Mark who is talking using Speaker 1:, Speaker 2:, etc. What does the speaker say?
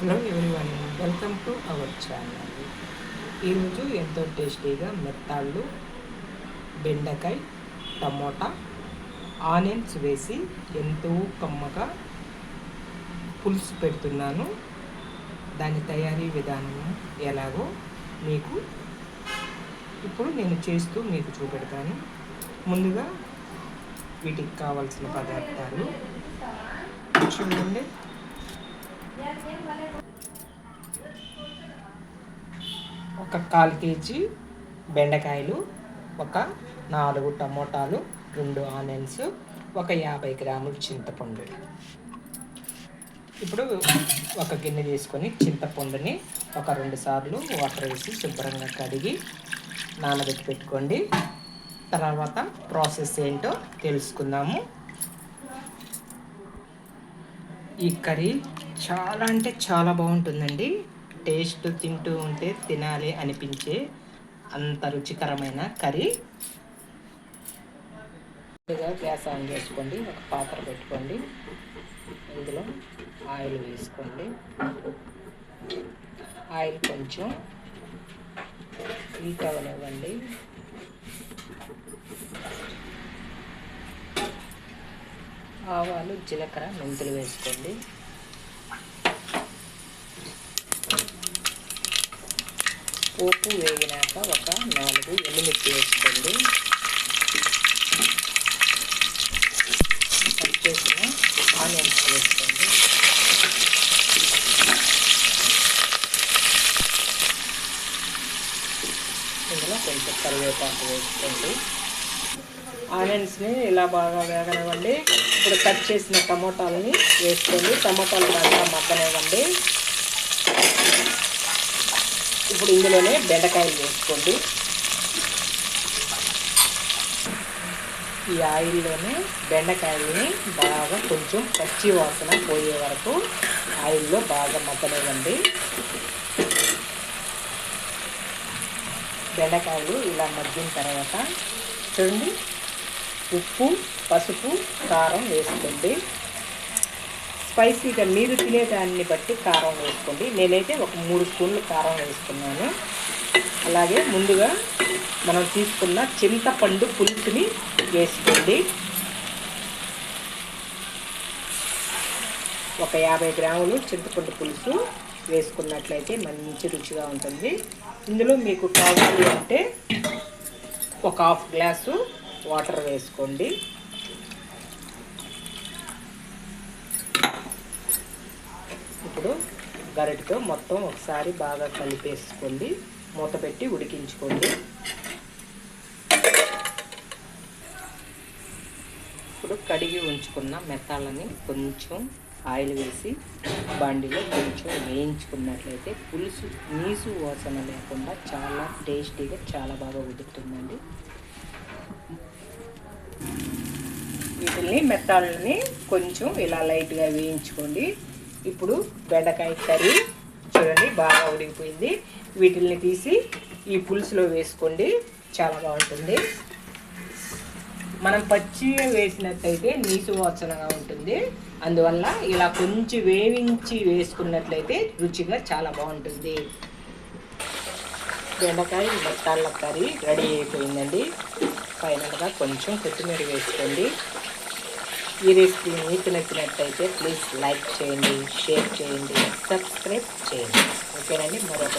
Speaker 1: Hello everyone welcome to our channel. ఈరోజు ఎంతో టేస్టీగా మెత్తాళ్ళు బెండకాయ టమోటా ఆనియన్స్ వేసి ఎంతో కమ్మగా పులుసు పెడుతున్నాను. దాని తయారీ విధానం ఎలాగో మీకు ఇప్పుడు నేను చేస్తూ మీకు చూపెడతాను. ముందుగా వీటికి కావాల్సిన పదార్థాలు చూడండి. ఒక కాల్ కేజీ బెండకాయలు ఒక నాలుగు టమోటాలు రెండు ఆనియన్స్ ఒక యాభై గ్రాములు చింతపండు. ఇప్పుడు ఒక గిన్నె తీసుకొని చింతపండుని ఒక రెండు సార్లు వాటర్ వేసి శుభ్రంగా కడిగి నానబెట్టి పెట్టుకోండి. తర్వాత ప్రాసెస్ ఏంటో తెలుసుకుందాము. ఈ కర్రీ చాలా అంటే చాలా బాగుంటుందండి. టేస్ట్ తింటూ ఉంటే తినాలి అనిపించే అంత రుచికరమైన కర్రీ. గ్యాస్ ఆన్ చేసుకోండి. ఒక పాత్ర పెట్టుకోండి. ఇందులో ఆయిల్ వేసుకోండి. ఆయిల్ కొంచెం హీట్ అవ్వనివ్వండి. ఆవాలు జీలకర్ర మెంతులు వేసుకోండి. పోపు వేగినాక ఒక నాలుగు ఎండుమిర్చి వేసుకోండి. కట్ చేసిన ఆనియన్స్ వేసుకోండి. ఇందులో కొంచెం కరివేపాకు వేసుకోండి. ఆనియన్స్ని ఇలా బాగా వేగనివ్వండి. ఇప్పుడు కట్ చేసిన టమోటాలని వేసుకోండి. టమోటాలు బాగా మగ్గనివ్వండి. ఇప్పుడు ఇందులోనే బెండకాయలు వేసుకోండి. ఈ ఆయిల్లోనే బెండకాయలని బాగా కొంచెం పచ్చి వాసన పోయే వరకు ఆయిల్లో బాగా మగ్గనివ్వండి. బెండకాయలు ఇలా మగ్గిన తర్వాత చూడండి ఉప్పు పసుపు కారం వేసుకోండి. స్పైసీగా మీరు తినేదాన్ని బట్టి కారం వేసుకోండి. నేనైతే ఒక మూడు స్పూన్లు కారం వేసుకున్నాను. అలాగే ముందుగా మనం తీసుకున్న చింతపండు పులుసుని వేసుకోండి. ఒక యాభై గ్రాములు చింతపండు పులుసు వేసుకున్నట్లయితే మంచి రుచిగా ఉంటుంది. ఇందులో మీకు కావాలి అంటే ఒక హాఫ్ గ్లాసు వాటర్ వేసుకోండి ఇప్పుడు గరిటతో మొత్తం ఒకసారి బాగా కలిపేసుకోండి. మూత పెట్టి ఉడికించుకోండి. ఇప్పుడు కడిగి ఉంచుకున్న మెత్తాలని కొంచెం ఆయిల్ వేసి బండిలో కొంచెం వేయించుకున్నట్లయితే పులుసు నీసు వాసన లేకుండా చాలా టేస్టీగా చాలా బాగా ఉడుకుతుందండి. వీటిని మెత్తాలని కొంచెం ఇలా లైట్గా వేయించుకోండి. ఇప్పుడు బెండకాయ కర్రీ. చూడండి బాగా ఉడికిపోయింది. వీటిల్ని తీసి ఈ పులుసులో వేసుకోండి. చాలా బాగుంటుంది. మనం పచ్చిగా వేసినట్లయితే నీసు వాసనగా ఉంటుంది. అందువల్ల ఇలా కొంచెం వేయించి వేసుకున్నట్లయితే రుచిగా చాలా బాగుంటుంది. బెండకాయ బట్టాల కర్రీ రెడీ అయిపోయిందండి. ఫైనల్గా కొంచెం కొత్తిమీర వేసుకోండి. ఈ రెసిపీ మీకు నచ్చినట్టయితే ప్లీజ్ లైక్ చేయండి షేర్ చేయండి సబ్స్క్రైబ్ చేయండి. ఓకేనండి మరొక